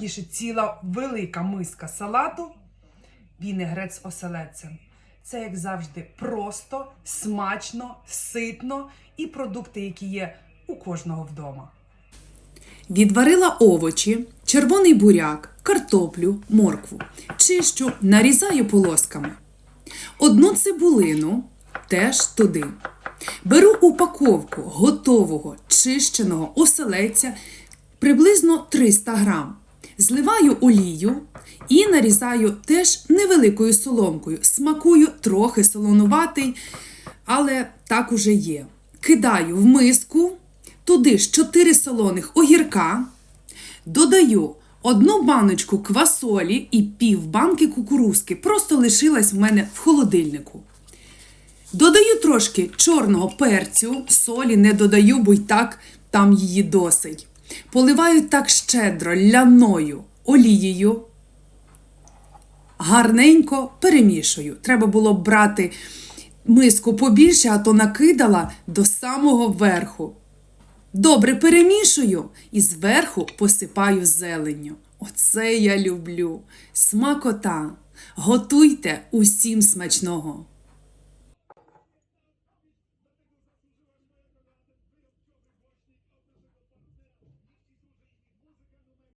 Тіше ціла велика миска салату, вінегрет з оселедцем. Це, як завжди, просто, смачно, ситно і продукти, які є у кожного вдома. Відварила овочі, червоний буряк, картоплю, моркву. Чищу, нарізаю полосками. Одну цибулину теж туди. Беру упаковку готового чищеного оселедця приблизно 300 грам. Зливаю олію і нарізаю теж невеликою соломкою. Смакую трохи солонуватий, але так уже є. Кидаю в миску, туди ж 4 солоних огірка, додаю одну баночку квасолі і пів банки кукурузки. Просто лишилась в мене в холодильнику. Додаю трошки чорного перцю, солі не додаю, бо й так там її досить. Поливаю так щедро ляною олією. Гарненько перемішую. Треба було брати миску побільше, а то накидала до самого верху. Добре перемішую і зверху посипаю зеленню. Оце я люблю. Смакота. Готуйте усім смачного.